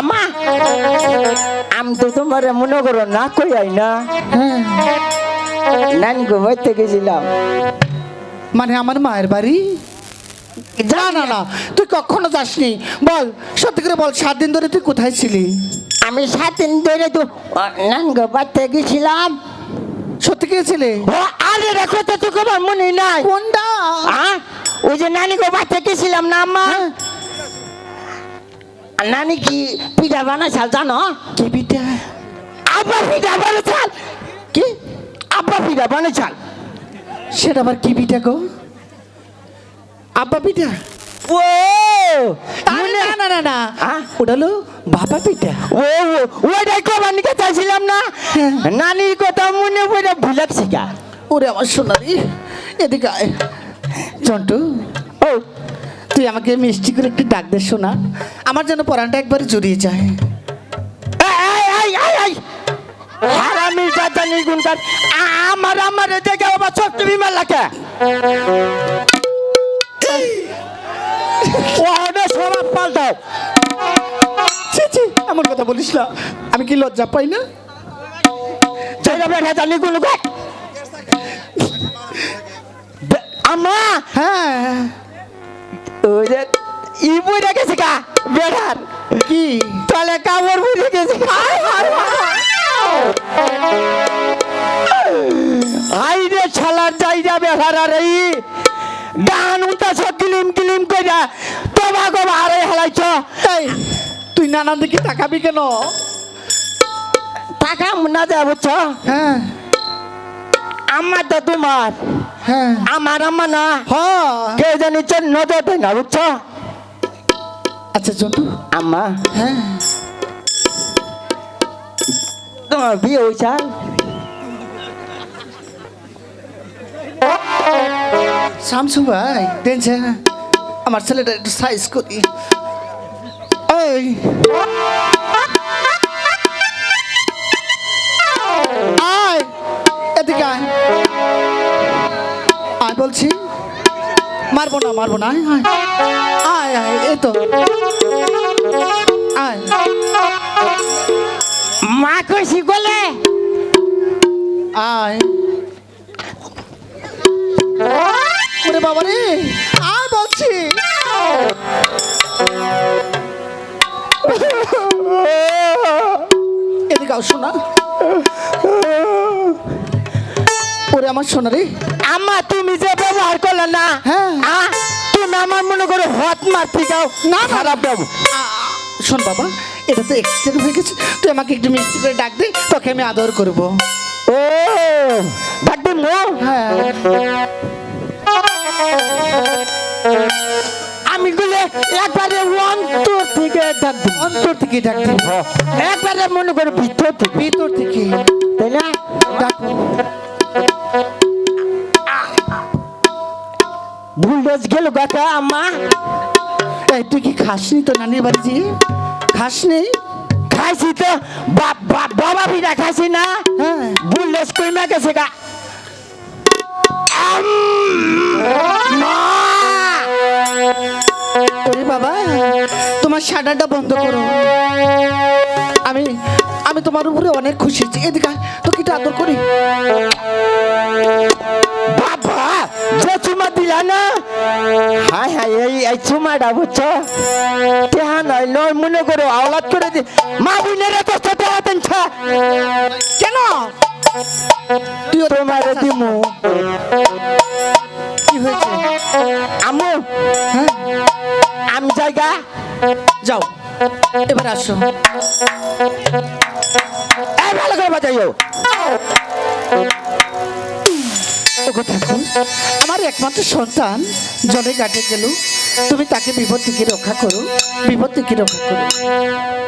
আমা আমি তো তোমার মনে করো না কই আই না নানি গো বাইতে গেছিলাম মানে আমার মায়ের বাড়ি? না না না তুই কখনো যাসনি? বল সত্যি করে বল সাত দিন ধরে তুই কোথায় ছিলি? আমি সাত দিন ধরে তো নানি গো বাইতে গেছিলাম। সত্যি গিয়েছিলে ও আরে রাখো তো তোকে আমার মনে নাই। কোনটা? ওই যে নানি গো বাইতে গেছিলাম না আম্মা? হ্যাঁ। নানি কি পিঠা বানাইছাল জানো? কি পিঠা? আব্বা পিঠা বানাইছাল। কি? আব্বা পিঠা বানাইছাল। সেটা আবার কি পিঠা গো? আব্বা পিঠা? ও! আরে না না না না? ওটা হলো বাবা পিঠা। ও ওইটাই কবার নিতে চাইছিলাম না। হ্যাঁ। নানির কথা মনে পড়ে ভুলাচ্ছি গা। ওরে আমার সোনারি এদিকে জন্টু ও। তুই আমাকে মিষ্টি করে একটু ডাক দে শোনা। আমার যেন পরানটা একবারে জড়িয়ে যায়। আমার আমার দেখে আবার ছোট্ট বিমার লাগে ওটা সবাব পাল্টাও ছি ছি এমন কথা বলিস না। আমি কি লজ্জা পাই না? জানি গুলো আমা হ্যাঁ। ওই যে ই বইটা গেছে গা বেড়ার। কি? তাহলে কাপড় বুঝে গেছে হাই রে ছালার যাইরা বেহারা রে গান উল্টা সব কিলিম কিলিম কইরা তোমাকে ভারে হেলাইছ। এই তুই নানান দিকে তাকাবি কেন? টাকা না দেয়া বুঝছ। হ্যাঁ। আমার তো তোমার। হ্যাঁ। আমার আমার না। হ কে জানি নজর দেয় না বুঝছ? আচ্ছা জন্টু আম্মা। হ্যাঁ। তোমার বিয়ে হয়েছে? শামসু ভাই দেখছে? আমার ছেলেটা একটু সাইজ করি। ওই মারবো না মারবো না। আয় আয় এই তো। আয়। মা কইছি গলে। আয়। ওরে বাবা রে আয় বলছি ওরে আমার সোনা রে। আম্মা তুমি যে ব্যবহার করলে না হ্যাঁ। তুমি আমার মনে করো হত মারতে যাও। না, খারাপ দেবো শোন বাবা এটা তো এক্সিডেন্ট হয়ে গেছে। তুই আমাকে একটু মিষ্টি করে ডাক দে তোকে আমি আদর করব। ও ডাকবি মো। হ্যাঁ। আমি গুলে একবারে অন্তর থেকে ডাকবো অন্তর থেকে ডাক দে। একবারে মনে করো ভিতর থেকে। ভিতর থেকে। তাই না? ডাক। বুলডোজ গেল গাকা আম্মা। এই তুই কি খাসনি তো নানির বাড়ি খাসনি? খাইছি তো। বাবা বিরা খাইছি না। হ্যাঁ। বুলডোজ কইমা গেছে গা! ওরে বাবা তোমার শাটারটা বন্ধ করো। আমি আমি তোমার উপরে অনেক খুশি হয়েছি। এদিকে তোকে একটু আদর করি। দিলা না হাই হাই এই এই চুমাটা বুঝছ তেহা নয় নয় মনে করো আওলাদ করে দি মা বুনেরা তো সাথে হাতেন ছা কেন তুই তোমার দিমু কি হয়েছে আমু হ্যাঁ জায়গা যাও এবার আসো এই ভালো করে বাজাইও শোন। আমার একমাত্র সন্তান জলে কাটে গেল। তুমি তাকে বিপদ থেকে রক্ষা করো। বিপদ থেকে রক্ষা করো।